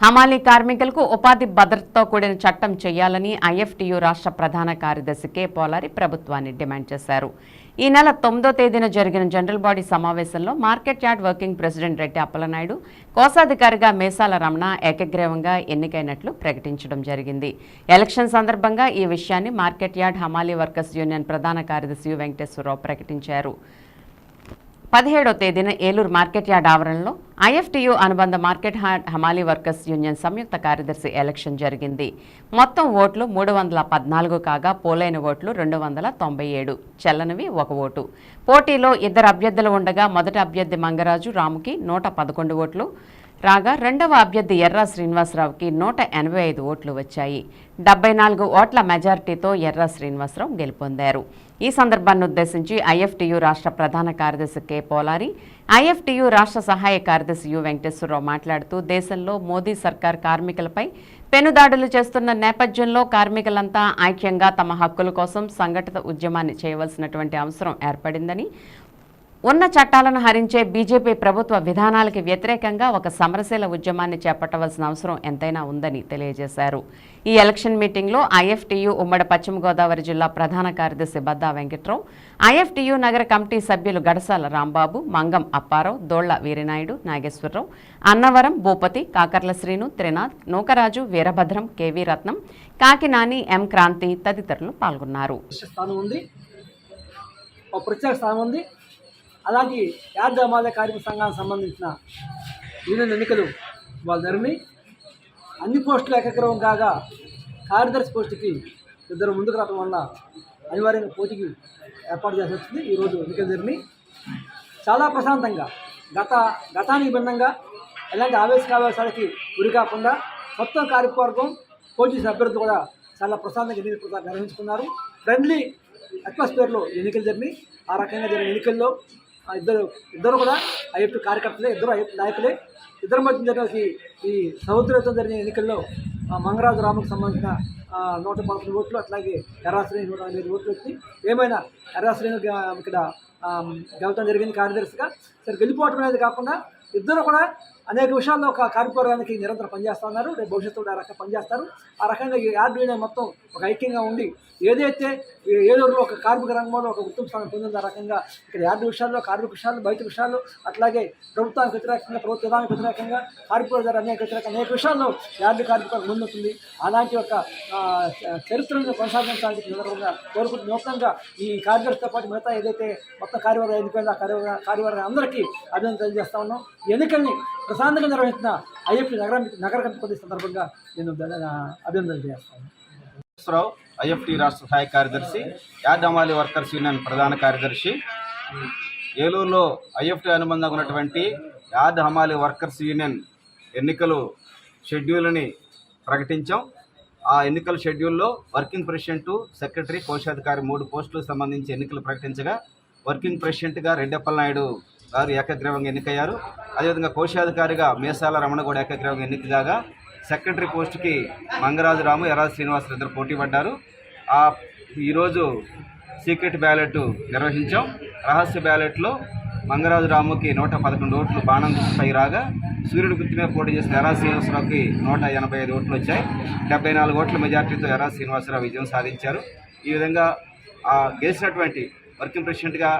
హమాలీ కార్మికులకు ఉపాధి భద్రతతో కూడిన చట్టం చేయాలని ఐఎఫ్టియు రాష్ట్ర ప్రధాన కార్యదర్శి కె. పోలారి ప్రభుత్వాన్ని డిమాండ్ చేశారు. ఈ నెల తొమ్మిదో తేదీన జరిగిన జనరల్ బాడీ సమావేశంలో market yard working president Reddy Appalanaidu కోశాధికారిగా Mesala Ramana ఏకగ్రీవంగా ఎన్నికైనట్లు ప్రకటించడం జరిగింది. ఎలక్షన్ సందర్భంగా ఈ విషయాన్ని మార్కెట్ యార్డ్ హమాలీ వర్కర్స్ యూనియన్ ప్రధాన కార్యదర్శి వెంకటేశ్వరరావు ప్రకటించారు. పదిహేడో తేదీన ఏలూరు మార్కెట్ యార్డ్ ఆవరణలో ఐఎఫ్టీయూ అనుబంధ మార్కెట్ హార్డ్ హమాలీ వర్కర్స్ యూనియన్ సంయుక్త కార్యదర్శి ఎలక్షన్ జరిగింది. మొత్తం ఓట్లు మూడు వందల పద్నాలుగు కాగా పోలైన ఓట్లు రెండు వందల తొంభై ఏడు. చెల్లనివి ఒక ఓటు. పోటీలో ఇద్దరు అభ్యర్థులు ఉండగా మొదటి అభ్యర్థి మంగరాజు రాముకి నూట పదకొండు ఓట్లు. రాగా రెండవ అభ్యర్థి ఎర్రా శ్రీనివాసరావుకి నూట ఎనభై ఐదు ఓట్లు వచ్చాయి. డెబ్బై నాలుగు ఓట్ల మెజారిటీతో ఎర్రా శ్రీనివాసరావు గెలుపొందారు. ఈ సందర్భాన్ని ఉద్దేశించి ఐఎఫ్టియు రాష్ట్ర ప్రధాన కార్యదర్శి కె. పోలారి ఐఎఫ్టీయు రాష్ట్ర సహాయ కార్యదర్శి యు. వెంకటేశ్వరరావు మాట్లాడుతూ దేశంలో మోదీ సర్కార్ కార్మికులపై పెనుదాడులు చేస్తున్న నేపథ్యంలో కార్మికులంతా ఐక్యంగా తమ హక్కుల కోసం సంఘటిత ఉద్యమాన్ని చేయవలసినటువంటి అవసరం ఏర్పడిందని ఉన్న చట్టాలను హరించే బీజేపీ ప్రభుత్వ విధానాలకి వ్యతిరేకంగా ఒక సమరశీల ఉద్యమాన్ని చేపట్టవలసిన అవసరం ఎంతైనా ఉందని తెలియజేశారు. ఈ ఎలక్షన్ మీటింగ్లో ఐఎఫ్టీయూ ఉమ్మడి పశ్చిమ గోదావరి జిల్లా ప్రధాన కార్యదర్శి బద్దా వెంకట్రావు ఐఎఫ్టీయూ నగర కమిటీ సభ్యులు Gadasala Rambabu Mangam Apparao Dolla Veerinaidu Nageswararao Annavaram Bhupathi Kakarla Srinu Trinath Nookaraju Veerabhadram K V Ratnam Kakinani M Kranthi తదితరులు పాల్గొన్నారు. ఒక ప్రత్యేక స్థానం ఉంది. అలాగే యాదమాలయ కార్మిక సంఘానికి సంబంధించిన యూనియన్ ఎన్నికలు వాళ్ళు జరిగినాయి అన్ని పోస్టులు ఏకగ్రవం కాగా కార్యదర్శి పోస్టుకి ఇద్దరు ముందుకు రావడం వల్ల అనివార్యంగా పోటీకి ఏర్పాటు చేసి వచ్చింది. ఈరోజు ఎన్నికలు జరిగినాయి చాలా ప్రశాంతంగా గత గతానికి భిన్నంగా ఎలాంటి ఆవేశకావేశాలకి గురి కాకుండా మొత్తం కార్యవర్గం పోటీ అభ్యర్థులు కూడా చాలా ప్రశాంతంగా ఎన్నికలు నిర్వహించుకున్నారు. ఫ్రెండ్లీ అట్మాస్ఫియర్లో ఎన్నికలు జరిగినాయి ఆ రకంగా జరిగిన ఎన్నికల్లో ఇద్దరు ఇద్దరు కూడా ఐఎఫ్టీ కార్యకర్తలే ఇద్దరు ఐఎఫ్టీ నాయకులే. ఇద్దరి మధ్య జరిగిన ఈ- సముద్రతో జరిగిన ఎన్నికల్లో మంగరాజు రాముకు సంబంధించిన నూట పదకొండు ఓట్లు అట్లాగే ఎర్రాశ్రేణి నూట ఎనిమిది ఓట్లు వచ్చి ఏమైనా ఎర్రాశ్రేణి ఇక్కడ ఆ, గెలవడం జరిగింది కార్యదర్శిగా సరే గెలిపోవటం అనేది కాకుండా ఇద్దరు కూడా అనేక విషయాల్లో ఒక కార్యక్రమానికి నిరంతరం పనిచేస్తూ ఉన్నారు రేపు భవిష్యత్తులో కూడా ఆ రకంగా పనిచేస్తారు. ఆ రకంగా ఈ యార్డ్ మొత్తం ఒక ఐక్యంగా ఉండి ఏదైతే ఏదో ఏలూరులో ఒక కార్మిక రంగంలో ఒక ఉత్తమ స్థానం పొందిందో ఆ రకంగా ఇక్కడ యార్డ్ విషయాల్లో కార్మిక విషయాలు బయట విషయాలు అట్లాగే ప్రభుత్వానికి వ్యతిరేకంగా ప్రభుత్వ విధానానికి వ్యతిరేకంగా కార్మికుల ద్వారా అనేక వ్యతిరేక అనేక విషయాల్లో యార్డ్ కార్మికులకు ముందుంటుంది. అలాంటి ఒక చరిత్రను కొనసాగించడానికి నిరంతరంగా కోరుకుంటూ నూతనంగా ఈ కార్యదర్శితో పాటు మిగతా ఏదైతే మొత్తం కార్యవర్గం ఎన్నికైందో ఆ కార్యవర్గ కార్యవర్గం అందరికీ అభినందన తెలియజేస్తా ఉన్నాం. ఎన్నికల్ని ప్రశాంతంగా నిర్వహిస్తున్న ఐఎఫ్టీ నగరం నగర కమిటీ సందర్భంగా నేను అభినందనలు చేస్తాను రావు ఐఎఫ్టి రాష్ట్ర సహాయ కార్యదర్శి యాదమాలి అమాలి వర్కర్స్ యూనియన్ ప్రధాన కార్యదర్శి. ఏలూరులో ఐఎఫ్టి అనుబంధంగా ఉన్నటువంటి యాద్ హమాలి వర్కర్స్ యూనియన్ ఎన్నికలు షెడ్యూల్ని ప్రకటించాం. ఆ ఎన్నికల షెడ్యూల్లో వర్కింగ్ ప్రెసిడెంట్ సెక్రటరీ కోశాధికారి మూడు పోస్టులకు సంబంధించి ఎన్నికలు ప్రకటించగా వర్కింగ్ ప్రెసిడెంట్గా రెడ్డప్పల నాయుడు గారు ఏకగ్రీవంగా ఎన్నికయ్యారు. అదేవిధంగా కోశాధికారిగా మేసాల రమణ కూడా ఏకగ్రీవంగా ఎన్నిక కాగా సెక్రటరీ పోస్టుకి మంగరాజు రాము ఎరాజు శ్రీనివాసరావు ఇద్దరు పోటీ పడ్డారు ఆ ఈరోజు సీక్రెట్ బ్యాలెట్ నిర్వహించాం. రహస్య బ్యాలెట్లో మంగరాజు రాముకి నూట పదకొండు ఓట్లు బాణం పై రాగా సూర్యుడు గుర్తు మీద పోటీ చేసిన ఎరా శ్రీనివాసరావుకి నూట ఎనభై ఐదు ఓట్లు వచ్చాయి. డెబ్బై నాలుగు ఓట్ల మెజార్టీతో ఎరా శ్రీనివాసరావు విజయం సాధించారు. ఈ విధంగా ఆ గెలిచినటువంటి వర్కింగ్ ప్రెసిడెంట్గా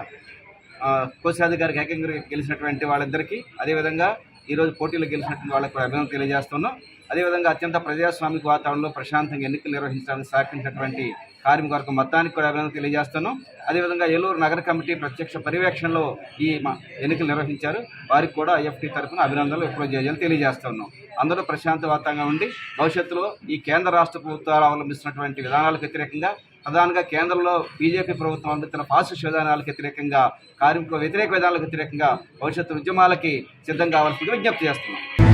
కోశాది గారికి ఏకంగా గెలిచినటువంటి వాళ్ళిద్దరికీ అదేవిధంగా ఈరోజు పోటీలో గెలిచినటువంటి వాళ్ళకు కూడా అభినందన తెలియజేస్తున్నాం. అదేవిధంగా అత్యంత ప్రజాస్వామిక వాతావరణంలో ప్రశాంతంగా ఎన్నికలు నిర్వహించడానికి సహకరించినటువంటి కార్మిక వర్గం మొత్తానికి కూడా అభినందన తెలియజేస్తున్నాం. అదేవిధంగా ఏలూరు నగర కమిటీ ప్రత్యక్ష పర్యవేక్షణలో ఈ ఎన్నికలు నిర్వహించారు. వారికి కూడా ఐఎఫ్టీ తరఫున అభినందనలు ఎప్పుడో చేయాలని తెలియజేస్తున్నాం. అందరూ ప్రశాంత వాతావరణంగా ఉండి భవిష్యత్తులో ఈ కేంద్ర రాష్ట్ర ప్రభుత్వాలు అవలంబిస్తున్నటువంటి విధానాలకు వ్యతిరేకంగా ప్రధానంగా కేంద్రంలో బీజేపీ ప్రభుత్వం అందుతున్న ఫాసిస్ట్ విధానాలకు వ్యతిరేకంగా కార్మిక వ్యతిరేక విధానాలకు వ్యతిరేకంగా భవిష్యత్తు ఉద్యమాలకి సిద్ధం కావాల్సింది విజ్ఞప్తి చేస్తున్నాం.